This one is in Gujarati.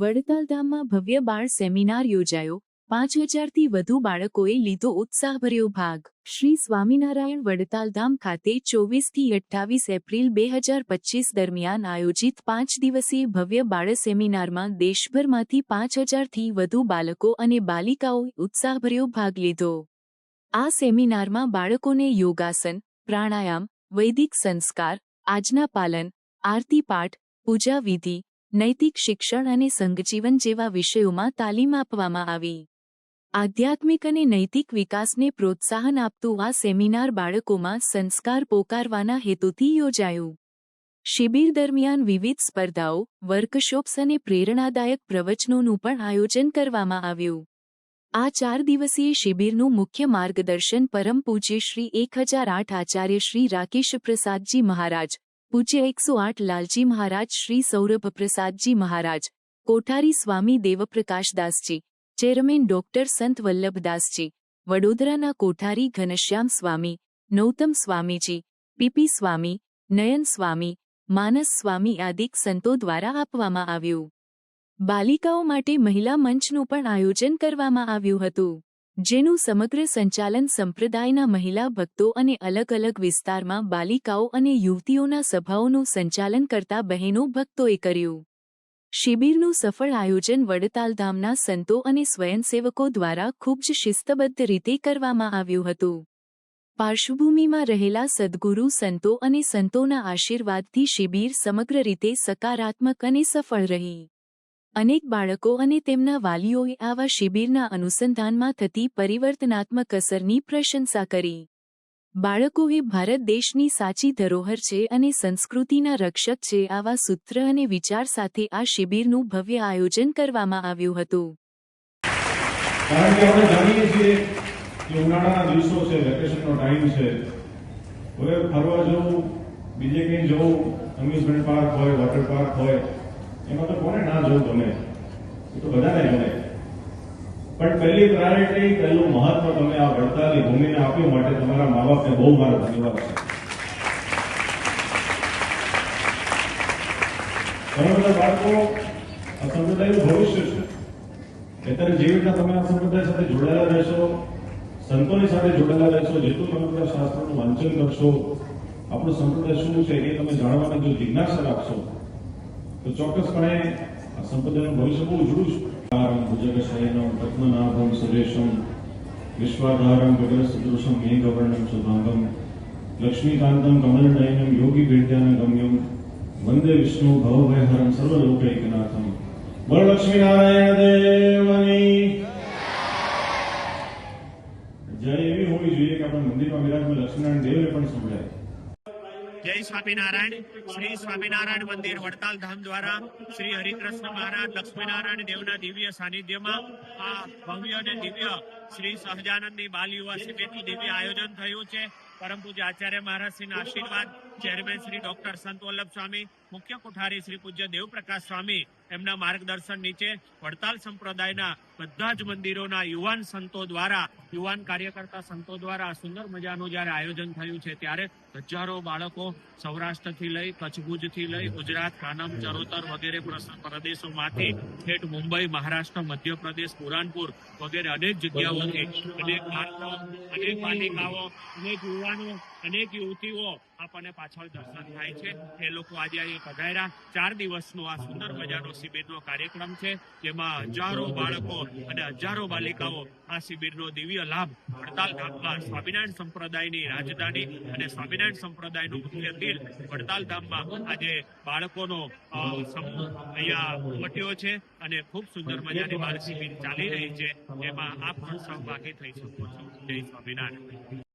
વડતાલ ધામમાં ભવ્ય બાળ સેમિનાર યોજાયો. પાંચ હજારથી વધુ બાળકોએ લીધો ઉત્સાહભર્યો ભાગ. શ્રી સ્વામિનારાયણ વડતાલ ધામ ખાતે ચોવીસથી અઠ્ઠાવીસ એપ્રિલ બે હજાર પચીસ દરમિયાન આયોજિત પાંચ દિવસીય ભવ્ય બાળ સેમિનારમાં દેશભરમાંથી પાંચ હજારથી વધુ બાળકો અને બાલિકાઓએ ઉત્સાહભર્યો ભાગ લીધો. આ સેમિનારમાં બાળકોને યોગાસન, પ્રાણાયામ, વૈદિક સંસ્કાર આજના પાલન આરતી પાઠ પૂજા વિધિ નૈતિક શિક્ષણ અને સંઘજીવન જેવા વિષયોમાં તાલીમ આપવામાં આવી. આધ્યાત્મિક અને નૈતિક વિકાસને પ્રોત્સાહન આપતું આ સેમિનાર બાળકોમાં સંસ્કાર પોકારવાના હેતુથી યોજાયું. શિબિર દરમિયાન વિવિધ સ્પર્ધાઓ, વર્કશોપ્સ અને પ્રેરણાદાયક પ્રવચનોનું પણ આયોજન કરવામાં આવ્યું. આ ચાર દિવસીય શિબિરનું મુખ્ય માર્ગદર્શન પરમ પૂજ્ય શ્રી એક હજાર આઠ આચાર્ય શ્રી રાકેશ પ્રસાદજી મહારાજ પૂજ્ય એકસો આઠ લાલજી મહારાજ શ્રી સૌરભ પ્રસાદજી મહારાજ, કોઠારી સ્વામી દેવપ્રકાશદાસજી, ચેરમેન ડોક્ટર સંત વલ્લભદાસજી, વડોદરાના કોઠારી ઘનશ્યામ સ્વામી, નૌતમ સ્વામીજી, પીપી સ્વામી, નયન સ્વામી, માનસ સ્વામી આદિક સંતો દ્વારા આપવામાં આવ્યું. બાલિકાઓ માટે મહિલા મંચનું પણ આયોજન કરવામાં આવ્યું હતું. જેનું સમગ્ર સંચાલન સંપ્રદાયના મહિલા ભક્તો અને અલગ અલગ વિસ્તારમાં બાલિકાઓ અને યુવતીઓના સભાઓનું સંચાલન કરતા બહેનો ભક્તોએ કર્યું. શિબિરનું સફળ આયોજન વડતાલ ધામના સંતો અને સ્વયંસેવકો દ્વારા ખૂબ જ શિસ્તબદ્ધ રીતે કરવામાં આવ્યું હતું. પાર્શ્વભૂમિમાં રહેલા સદ્ગુરુ સંતો અને સંતોના આશીર્વાદથી શિબિર સમગ્ર રીતે સકારાત્મક અને સફળ રહી. અનેક બાળકો અને તેમના વાલીઓએ આવા શિબિરના અનુસંધાનમાં થતી પરિવર્તનાત્મક અસરની પ્રશંસા કરી. બાળકો એ ભારત દેશની સાચી ધરોહર છે અને સંસ્કૃતિના રક્ષક છે આવા સૂત્ર અને વિચાર સાથે આ શિબિરનું ભવ્ય આયોજન કરવામાં આવ્યું હતું. ઉનાળાના દિવસો છે વેકેશનનો ટાઈમ છે. હવે ફરવા જવું, બીજે કંઈ જવું અમ્યુઝમેન્ટ પાર્ક હોય વોટર પાર્ક હોય એમાં તો કોને ના જવું ગમે? એ તો બધાને ગમે. પણ પહેલી પ્રાયોરિટી પહેલું મહત્વ તમે આ વડતાલની ભૂમિને આપ્યું માટે તમારા મા બાપને બહુ મારો ધન્યવાદ છે. ઘણા બધા બાળકો આ સંપ્રદાયનું ભવિષ્ય છે. અત્યારે જે રીતના તમે સંપ્રદાય સાથે જોડાયેલા રહેશો, સંતોની સાથે જોડાયેલા રહેશો જેટલું તમે બધા વાંચન કરશો, આપણો સંપ્રદાય શું છે એ તમે જાણવાની, જો જિજ્ઞાસા રાખશો તો ચોક્કસપણે આ સંપદાનું ભવિષ્ય બહુ ઉજળું છે. ભુજગશયનમ રત્નનાભમ સુરેશમ વિશ્વાધારમ ગગનસદૃશમ મેઘવર્ણમ શુભાંગમ લક્ષ્મીકાંતમ, કમલનયનમ, યોગી વેદ્યાન ગમ્યમ, વંદે વિષ્ણુ, ભવભયહરમ, સર્વલોકૈકનાથમ. બોલ લક્ષ્મીનારાયણ દેવની જય એવી હોવી જોઈએ કે આપણા મંદિરમાં બિરાજમાન લક્ષ્મીનારાયણ દેવને પણ સંભળાય. જય સ્વામિનારાયણ. શ્રી સ્વામિનારાયણ મંદિર વડતાલ ધામ દ્વારા શ્રી હરિકૃષ્ણ મહારાજ, લક્ષ્મીનારાયણ દેવના દિવ્ય સાનિધ્યમાં આ ભવ્ય અને દિવ્ય શ્રી સહજાનંદની બાલ યુવા શિબિરનું દિવ્ય આયોજન થયું છે. પરમ પૂજ્ય આચાર્ય મહારાજશ્રીના આશીર્વાદ, ચેરમેન શ્રી ડોક્ટર સંત વલ્લભ સ્વામી, મુખ્ય કોઠારી શ્રી પૂજ્ય દેવપ્રકાશ સ્વામી એમના માર્ગદર્શન નીચે વડતાલ સંપ્રદાયના બધા જ મંદિરોના યુવાન સંતો દ્વારા, યુવાન કાર્યકર્તા સંતો દ્વારા સુંદર મજાનું જ્યારે આયોજન થયું છે, ત્યારે હજારો બાળકો સૌરાષ્ટ્રથી લઈ કચ્છ ભુજથી લઈ, ગુજરાત, કાનમ, ચરોતર વગેરે પ્રદેશોમાંથી ઠેઠ મુંબઈ, મહારાષ્ટ્ર, મધ્યપ્રદેશ, પુરાનપુર વગેરે અનેક જગ્યાઓથી અનેક અનેક પાલિકાઓ, અનેક યુવાનો, અનેક યુવતીઓ આપણને પાછળ દર્શન થાય છે. એ લોકો આજે અહીં પધાર્યા. ચાર દિવસનો આ સુંદર મજાનો શિબિરનો કાર્યક્રમ છે, જેમાં હજારો બાળકો અને હજારો બાલિકાઓ આ શિબિરનો દિવ્ય લાભ વડતાલ ધામમાં સ્વામિનારાયણ સંપ્રદાયની રાજધાની અને સ્વામિનારાયણ સંપ્રદાયનું મુખ્ય દિલ વડતાલ ધામમાં આજે બાળકોનો અહીંયા ઉમટ્યો છે અને ખૂબ સુંદર મજાની બાળ શિબિર ચાલી રહી છે. એમાં આપ પણ સહભાગી થઈ શકો છો. જય સ્વામિનારાયણ.